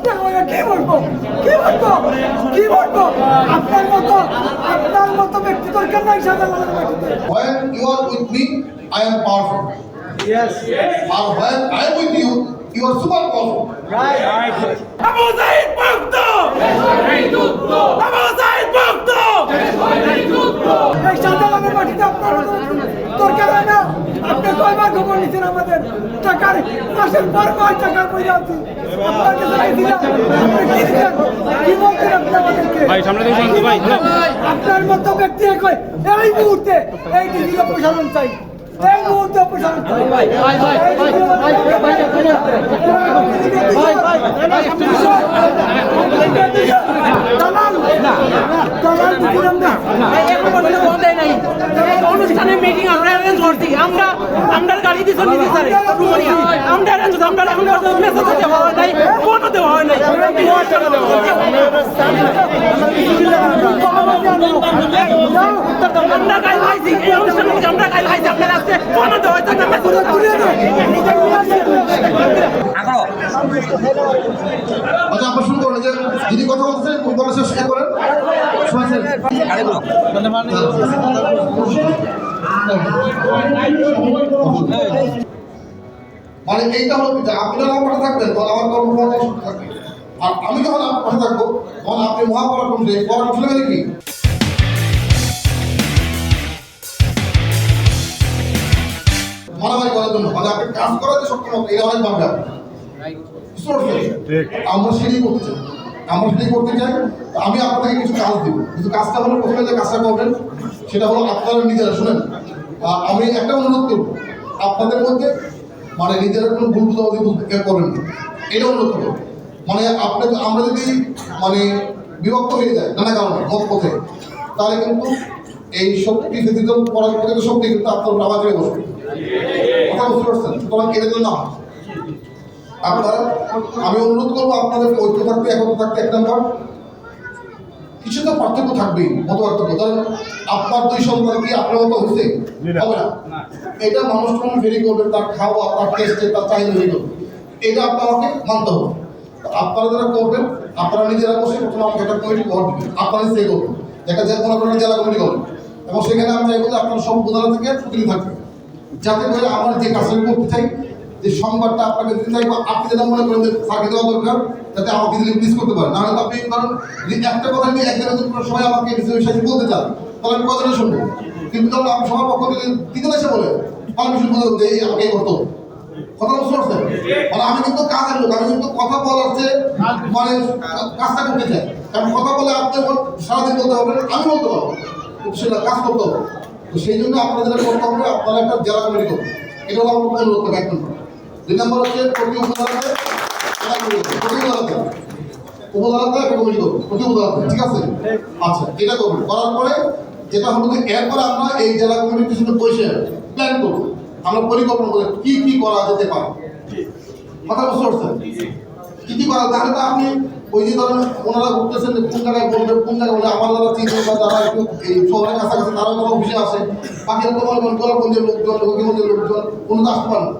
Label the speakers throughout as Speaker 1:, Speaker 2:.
Speaker 1: আপনার মনে কি বলব কি বলব কি বলব আপনার মতো আপনার মতো ব্যক্তি দরকার নাই শাহজালালের মাটিতে
Speaker 2: When you are with me, I am powerful.
Speaker 1: Yes.
Speaker 2: And when I am with you, you are super powerful.
Speaker 1: Right.
Speaker 3: Abu Saeed মুক্ত আবু সাইদ মুক্ত
Speaker 1: এই শাহজালালের মাটিতে আপনার মতো দরকার আপনি কয়বার খবর নিচ্ছেন আমাদের টাকার মাসের পর মাস টাকা পড়ে যাচ্ছে আপনার মতো ব্যক্তি এই মুহূর্তে এই ডিগ্রি প্রসারণ চাই এই মুহূর্তে প্রসারণ চাই দালাল দালাল
Speaker 2: আচ্ছা আপনার শুরু যে যিনি কথা বলছেন বলে করেন। মানে এইটা হলো যে আপনি যখন আমার থাকবেন, তখন আমার কর্মক্ষমতা থাকবে আর আমি যখন আপনার থাকব, তখন আপনি মহাপরাক্রম যে পরাক্রম ছিল মানে কি মারামারি করার জন্য মানে আপনি কাজ করার যে সক্ষমতা এটা অনেক ভাবে আমরা সেটাই করতে চাই। আমরা সেটাই করতে চাই। আমি আপনাকে কিছু কাজ দিব। কিন্তু কাজটা হলো প্রথমে যে কাজটা করবেন সেটা হলো আপনারা নিজেরা শুনেন। আমি একটা অনুরোধ করব। আপনাদের মধ্যে মানে নিজেরা কোনো ভুল বুঝাবুঝি কেউ না। এটা অনুরোধ করব। মানে আপনি আমরা যদি মানে বিভক্ত হয়ে যায় নানা কারণে মত পথে তাহলে কিন্তু এই শক্তি ব্যতীত পরাজয় শক্তি কিন্তু আপনার আবার চেপে বসবে। বুঝতে পারছেন সুতরাং এটা যেন আপনারা আমি অনুরোধ করব আপনাদেরকে ঐক্য থাকবে থাকতে এক নম্বর। কিছু তো পার্থক্য থাকবেই মত পার্থক্য ধরেন আপনার দুই সন্তান কি আপনার মতো হয়েছে? হবে না। এটা মানুষ ভেরি করবে তার খাওয়া তার টেস্টে তার চাহিদা ভেরি করবে এটা আপনাকে মানতে হবে। আপনারা যারা করবেন আপনারা নিজেরা বসে প্রথমে আমাকে একটা কমিটি দিবেন। আপনারা সেই করবেন। একটা জেলা মনে করেন জেলা কমিটি করবেন এবং সেখানে আমি চাইব যে আপনারা সব উপজেলা থেকে প্রতিনিধি থাকবেন যাতে করে আমরা যে কাজটা করতে চাই, যে সংবাদটা আপনাকে দিতে চাই, বা আপনি যেটা মনে করেন যে তাকে দেওয়া দরকার, যাতে আমাকে দিলে প্লিজ করতে পারেন নাহলে তো আপনি ধরুন একটা কথা নিয়ে একজনের জন্য সবাই আমাকে বিষয়ে বলতে চান তাহলে আমি কজনে শুনব। কিন্তু যখন আপনি সবার পক্ষ থেকে তিনজন এসে বলে পারমিশন বলে যে, এই আমাকে এই কথা বুঝতে পারছেন? মানে আমি কিন্তু কাজের লোক, আমি কিন্তু কথা বলার চেয়ে মানে কাজটা করতে চাই। কারণ কথা বলে আপনি সারাদিন বলতে হবে আমি বলতে পারব। সেটা কাজ করতে হবে। তো সেই জন্য আপনাদের করতে হবে আপনারা একটা জেলা কমিটি করবেন এটা হলো আমার থাকবে এক নম্বর। দুই নম্বর হচ্ছে প্রতি উপজেলাতে। প্রতি উপজেলাতে। উপজেলাতে একটা কমিটি করবেন প্রতি উপজেলাতে ঠিক আছে? আচ্ছা এটা করবেন করার পরে যেটা হলো এরপরে আমরা এই জেলা কমিটির সাথে বসে প্ল্যান করব। আমরা পরিকল্পনা করে কি কি করা যেতে পারে। কথা বুঝতে পারছেন? কি কি করা তাহলে তো আপনি ওই যে ধরেন ওনারা ঘুরতেছেন যে কোন জায়গায় বলবেন কোন জায়গায় বলবে আমার যারা চিনবে বা যারা একটু এই শহরের কাছাকাছি তারা যখন অফিসে আসে। বাকিরা তো মনে করেন গোলাপগঞ্জের লোকজন হকিগঞ্জের লোকজন কোনো তো আসতে পারেন।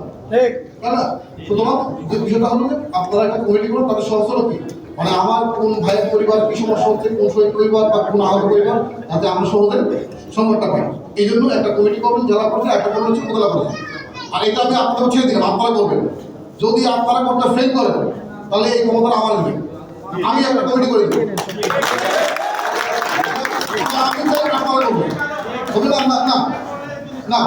Speaker 2: তাই না? সুতরাং যে বিষয়টা হলো আপনারা একটা কমিটি করুন তাদের হলো কি? মানে আমার কোন ভাইয়ের পরিবার কি সমস্যা হচ্ছে কোন শহীদ পরিবার বা কোন আহত পরিবার যাতে আমরা সহজে সংবাদটা পাই। এই জন্য একটা কমিটি করবেন জেলা পর্যায়ে একটা করবেন হচ্ছে উপজেলা পর্যায়ে। আর এটা আমি আপনাকে ছেড়ে দিলাম আপনারা করবেন। যদি আপনারা করতে ফেল করেন তাহলে এই ক্ষমতা আমার নেই আমি একটা কমিটি করে আমি চাই না না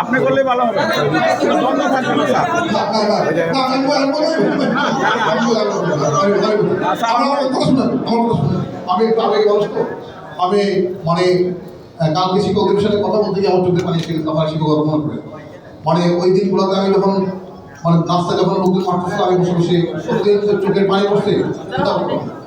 Speaker 4: আপনি করলে ভালো হবে না
Speaker 2: আমি আমি মানে কালকে শিক্ষকদের সাথে কথা বলতে গিয়ে আমার চোখের পানি আমার শিক্ষক মনে করে। মানে ওই দিনগুলোতে আমি যখন মানে রাস্তায় যখন লোকজন মারতেছিল, আমি বসে বসে চোখের পানি পড়ছে